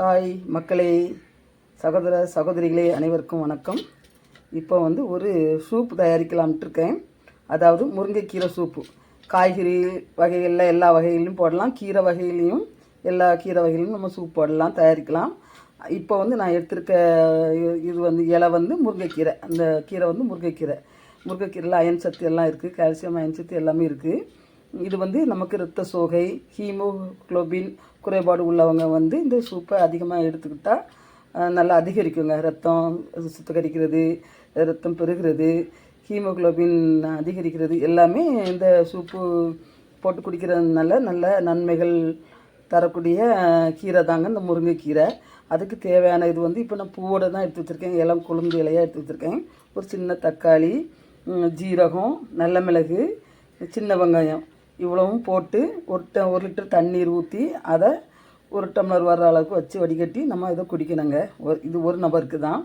Hi மக்களே சகோதர சகோதரிகளே அனைவருக்கும் வணக்கம். இப்போ வந்து ஒரு சூப் தயாரிக்கலாம்ட்டு இருக்கேன். அதாவது முருங்கைக்கீரை சூப்பு காய்கறி வகைகளில் எல்லா வகைகளிலும் போடலாம். கீரை வகையிலையும் எல்லா கீரை வகையிலையும் நம்ம சூப் போடலாம் தயாரிக்கலாம். இப்போ வந்து நான் எடுத்திருக்க இது வந்து இலை வந்து முருங்கைக்கீரை. அந்த கீரை வந்து முருங்கைக்கீரை. முருங்கைக்கீரையில் அயன் சத்து எல்லாம் இருக்குது கால்சியம் அயன் சத்து எல்லாமே இருக்குது இது வந்து நமக்கு இரத்த சோகை ஹீமோகுளோபின் குறைபாடு உள்ளவங்க வந்து இந்த சூப்பை அதிகமாக எடுத்துக்கிட்டால் நல்லா அதிகரிக்குங்க. ரத்தம் சுத்தகரிக்கிறது ரத்தம் பெருகிறது ஹீமோகுளோபின் அதிகரிக்கிறது எல்லாமே இந்த சூப்பு போட்டு குடிக்கிறதுனால நல்ல நன்மைகள் தரக்கூடிய கீரை தாங்க இந்த முருங்கைக்கீரை. அதுக்கு தேவையான இது வந்து இப்போ நான் பூவோட தான் எடுத்து வச்சுருக்கேன். இளம் கொழுந்து இலையாக எடுத்து வச்சுருக்கேன். ஒரு சின்ன தக்காளி ஜீரகம் நல்ல மிளகு சின்ன வெங்காயம். இவ்வளவும் போட்டு ஒரு ட ஒரு லிட்டர் தண்ணீர் ஊற்றி அதை ஒரு டம்ளர் வர்ற அளவுக்கு வச்சு வடிகட்டி நம்ம இதை குடிக்கணுங்க. ஒரு இது ஒரு நபருக்கு தான்.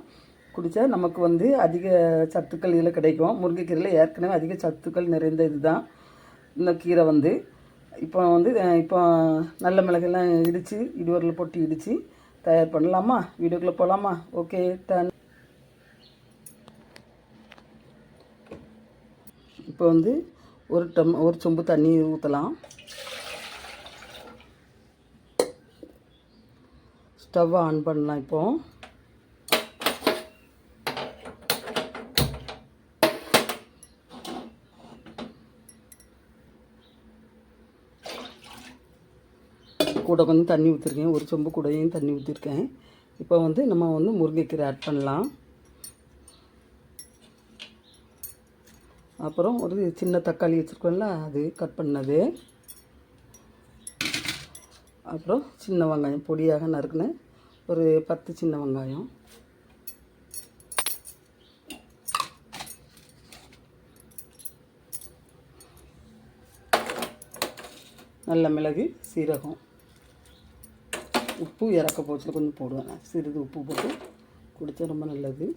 குடித்தா நமக்கு வந்து அதிக சத்துக்கள் இதில் கிடைக்கும். முருங்கைக்கீரையில் ஏற்கனவே அதிக சத்துக்கள் நிறைந்த இதுதான். இந்த கீரை வந்து. இப்போ வந்து இப்போ நல்ல மிளகெல்லாம் இடித்து இடுவரில் போட்டு இடித்து தயார் பண்ணலாமா? வீடியோக்குள்ளே போகலாமா ஓகே டன். இப்போ வந்து ஒரு டம் ஒரு சொம்பு தண்ணி ஊற்றலாம் ஸ்டவ்வை ஆன் பண்ணலாம் இப்போ. கூட கொஞ்சம் தண்ணி ஊற்றிருக்கேன் ஒரு சொம்பு கூடையும் தண்ணி ஊற்றிருக்கேன் இப்போ வந்து நம்ம வந்து முருங்கைக்கீரை ஆட் பண்ணலாம். அப்புறம் ஒரு சின்ன தக்காளி வச்சுருக்கோம்ல அது கட் பண்ணது. அப்புறம் சின்ன வெங்காயம் பொடியாக நறுக்குன ஒரு பத்து சின்ன வெங்காயம். நல்ல மிளகு சீரகம் உப்பு இறக்க போச்சில் கொஞ்சம் போடுவேன். சிறிது உப்பு போட்டு குடித்தா ரொம்ப நல்லது.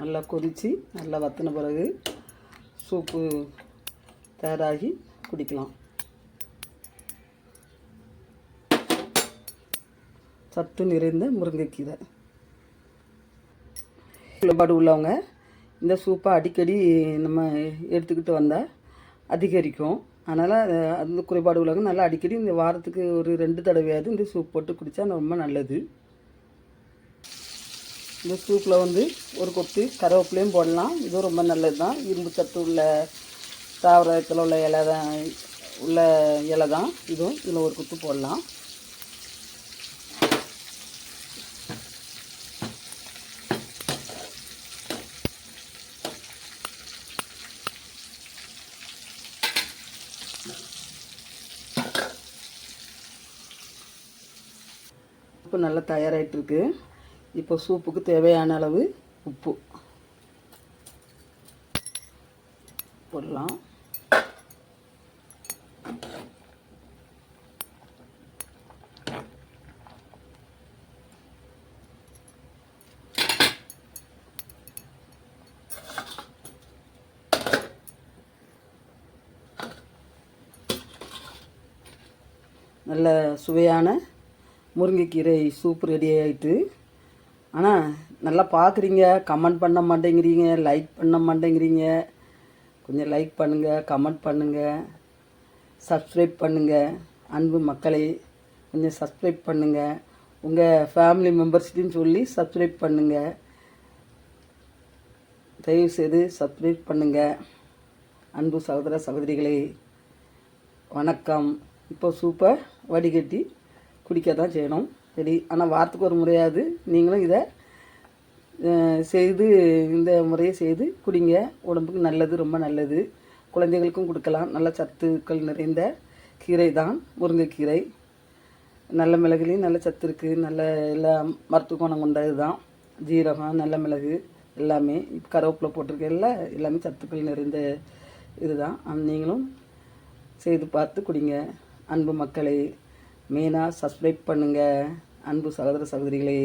நல்லா கொதித்து நல்லா வத்தின பிறகு சூப்பு தயாராகி குடிக்கலாம். சத்து நிறைந்த முருங்கைக்கீரை. குறைபாடு உள்ளவங்க இந்த சூப்பை அடிக்கடி நம்ம எடுத்துக்கிட்டு வந்தால் அதிகரிக்கும். அதனால் அந்த குறைபாடு உள்ளவங்க நல்லா அடிக்கடி இந்த வாரத்துக்கு ஒரு ரெண்டு தடவையாவது இந்த சூப் போட்டு குடித்தா ரொம்ப நல்லது. இந்த சூப்பில் வந்து ஒரு கொத்து கருவேப்பிலையும் போடலாம். இதுவும் ரொம்ப நல்லது தான். இரும்பு சத்து உள்ள தாவரத்தில் உள்ள இலை தான் உள்ள இலை தான். இதுவும் இதில் ஒரு கொத்து போடலாம். இப்போ நல்லா தயாராகிட்டுருக்கு இப்போ சூப்புக்கு தேவையான அளவு உப்பு போடலாம். நல்ல சுவையான முருங்கைக்கீரை சூப் ரெடி ஆகிட்டு ஆனால் நல்லா பார்க்குறீங்க கமெண்ட் பண்ண மாட்டேங்கிறீங்க லைக் பண்ண மாட்டேங்கிறீங்க. கொஞ்சம் லைக் பண்ணுங்கள் கமெண்ட் பண்ணுங்கள் சப்ஸ்கிரைப் பண்ணுங்கள் அன்பு மக்களை கொஞ்சம் சப்ஸ்கிரைப் பண்ணுங்கள் உங்கள் ஃபேமிலி மெம்பர்ஸ்கிட்டையும் சொல்லி சப்ஸ்கிரைப் பண்ணுங்கள் தயவுசெய்து சப்ஸ்கிரைப் பண்ணுங்கள் அன்பு சகோதர சகோதரிகளே வணக்கம். இப்போ சூப்பர் வடிகட்டி குடிக்க தான் செய்யணும். சரி ஆனால் வாரத்துக்கு ஒரு முறையாவது நீங்களும் இதை செய்து இந்த முறையை செய்து குடிங்க. உடம்புக்கு நல்லது ரொம்ப நல்லது. குழந்தைகளுக்கும் கொடுக்கலாம். நல்ல சத்துக்கள் நிறைந்த கீரை தான் முருங்கைக்கீரை. நல்ல மிளகுலேயும் நல்ல சத்து இருக்குது நல்ல எல்லா மருத்துவ குணம் கொண்ட இதுதான் ஜீரகம் நல்ல மிளகு எல்லாமே இப்போ கருவேப்பிலை போட்டிருக்கல எல்லாமே சத்துக்கள் நிறைந்த இதுதான். அது நீங்களும் செய்து பார்த்து குடிங்க. அன்பு மக்களை மெயினாக சப்ஸ்கிரைப் பண்ணுங்கள் அன்பு சகோதர சகோதரிகளே.